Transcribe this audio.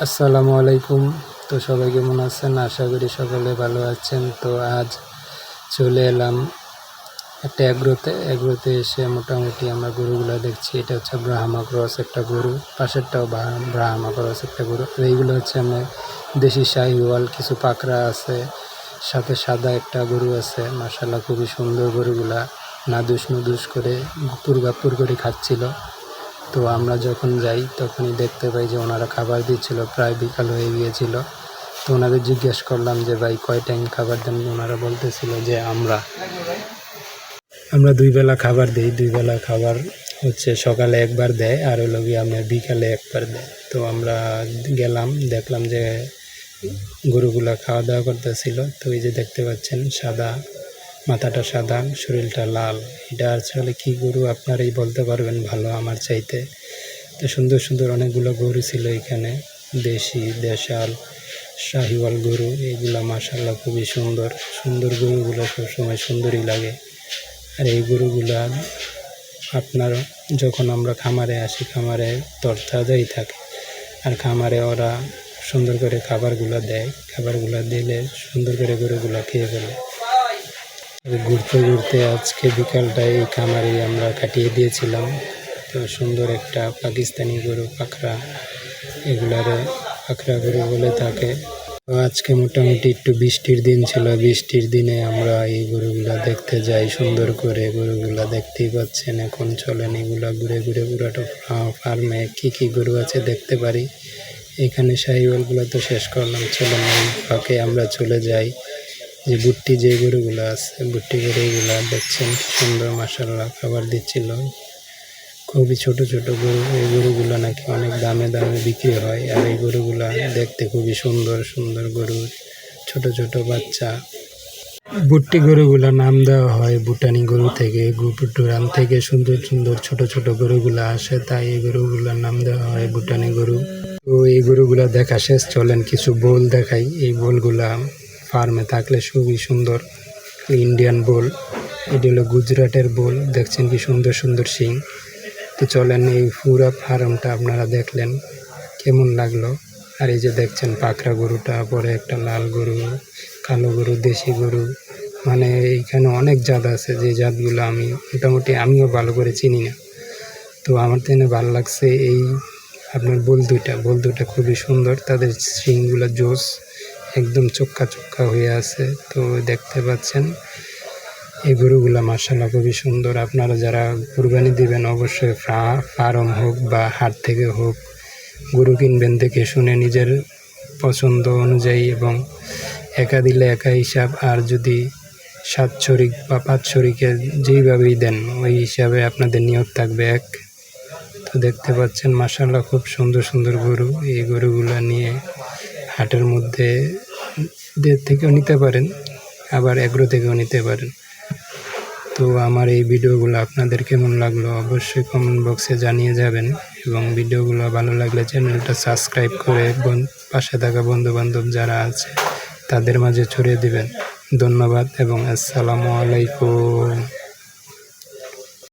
আসসালামু আলাইকুম। তো সবাই কেমন আছেন? আশা করি সকলে ভালো আছেন। তো আজ চলে এলাম একটা এগ্রোতে। এগ্রোতে এসে মোটামুটি আমরা গরুগুলো দেখছি। এটা হচ্ছে ব্রাহ্মা ক্রস একটা গরু। পাশেরটাও ব্রা- ব্রাহ্মা ক্রস একটা গরু। এইগুলো হচ্ছে আমরা দেশি শাহিওয়াল, কিছু পাকড়া আছে, সাথে সাদা একটা গরু আছে। মাসাল্লাহ খুবই সুন্দর গরুগুলা। নাদুস নুদুস করে গুপুর গাপুর করে খাচ্ছিল। তো আমরা যখন যাই, তখনই দেখতে পাই যে ওনারা খাবার দিচ্ছিল, প্রায় বিকাল হয়ে গিয়েছিল। তো ওনাদের জিজ্ঞেস করলাম যে, ভাই, কয় টাইম খাবার দেন? ওনারা বলতেছিল যে, আমরা। আমরা দুই বেলা খাবার দিই। দুই বেলা খাবার হচ্ছে সকালে একবার দেয়, আর হলো গিয়ে আমরা বিকালে একবার দেয়। তো আমরা গেলাম, দেখলাম যে, গরুগুলা খাওয়া দাওয়া করতেছিল। তো এই যে দেখতে পাচ্ছেন, সাদা মাথাটা সাদা, শরীরটা লাল। এটা আসলে কি গরু আপনারাই বলতে পারবেন ভালো আমার চাইতে। তো সুন্দর সুন্দর অনেকগুলো গরু ছিল এখানে, দেশি, দেশাল, শাহিওয়াল গরু, এগুলা মাসাল্লাহ খুবই সুন্দর। সুন্দর গরুগুলো সবসময় সুন্দরই লাগে। আর এই গরুগুলা আপনার যখন আমরা খামারে আসি, খামারে তরতাজাই থাকে। আর খামারে ওরা সুন্দর করে খাবারগুলো দেয়। খাবারগুলো দিলে সুন্দর করে গরুগুলো খেয়ে ফেলে। ঘুরতে ঘুরতে আজকে বিকালটা এই খামারে আমরা কাটিয়ে দিয়েছিলাম। তো সুন্দর একটা পাকিস্তানি গরু, পাখরা এগুলারে পাখরা গরু বলে থাকে। তো আজকে মোটামুটি একটু বৃষ্টির দিন ছিল। বৃষ্টির দিনে আমরা এই গরুগুলা দেখতে যাই, সুন্দর করে গরুগুলা দেখতেই পাচ্ছেন। এখন চলেন এগুলা ঘুরে ঘুরে পুরাটা ফার্মে কী কী গরু আছে দেখতে পারি। এখানে শাহিওয়ালগুলো তো শেষ করলাম, চলেন ফাঁকে আমরা চলে যাই। যে বুট্টি যে গরুগুলো আছে, বুট্টি গরুগুলো দেখছেন সুন্দর মাসাল্লাহ খাবার দিচ্ছিল। খুবই ছোট ছোট গরু, এই গরুগুলো নাকি অনেক দামে দামে বিক্রি হয় আর এই গরুগুলো দেখতে খুবই সুন্দর সুন্দর গরু, ছোট ছোট বাচ্চা। বুট্টি গরুগুলো নাম দেওয়া হয় ভুটানি গরু থেকে ভুটান থেকে, সুন্দর সুন্দর ছোট ছোট গরুগুলো আসে, তাই এই গরুগুলোর নাম দেওয়া হয় ভুটানি গরু। তো এই গরুগুলো দেখা শেষ, চলেন কিছু বোল দেখাই, এই বোলগুলা ফার্মে থাকলে খুবই সুন্দর ইন্ডিয়ান বোল। এটি হলো গুজরাটের বোল। দেখছেন কি সুন্দর সুন্দর শিং। তো চলেন এই পুরা ফার্মটা আপনারা দেখলেন কেমন লাগল। আর এই যে দেখছেন পাকড়া গরুটা, পরে একটা লাল গরু, কালো গরু, দেশি গরু। মানে এইখানে অনেক জাত আছে, যে জাতগুলো আমি মোটামুটি আমিও ভালো করে চিনি না। তো আমার তো ভালো লাগছে এই আপনার বোল দুইটা। বোল দুইটা খুবই সুন্দর। তাদের শিংগুলো জোস একদম চোক্কা চোক্কা হয়ে আছে। তো দেখতে পাচ্ছেন, এই গরুগুলো মার্শাল্লাহ খুবই সুন্দর। আপনারা যারা কুরবানি দিবেন, অবশ্যই ফার্ম হোক বা হাট থেকে হোক, গরু কিনবেন দেখে শুনে নিজের পছন্দ অনুযায়ী এবং একা দিলে একা হিসাব, আর যদি সাত শরিক বা পাঁচ শরিকে যেইভাবেই দেন, ওই হিসাবে আপনাদের নিয়োগ থাকবে এক। তো দেখতে পাচ্ছেন মাসাল্লাহ খুব সুন্দর সুন্দর গরু। এই গরুগুলো নিয়ে হাটের মধ্যে থেকেও নিতে পারেন, আবার এগ্রো থেকেও নিতে পারেন। তো আমার এই ভিডিওগুলো আপনাদের কেমন লাগল অবশ্যই কমেন্ট বক্সে জানিয়ে যাবেন এবং ভিডিওগুলো ভালো লাগলে চ্যানেলটা সাবস্ক্রাইব করে পাশে থাকা বন্ধুবান্ধব যারা আছে তাদের মাঝে ছড়িয়ে দিবেন। ধন্যবাদ এবং আসসালামু আলাইকুম।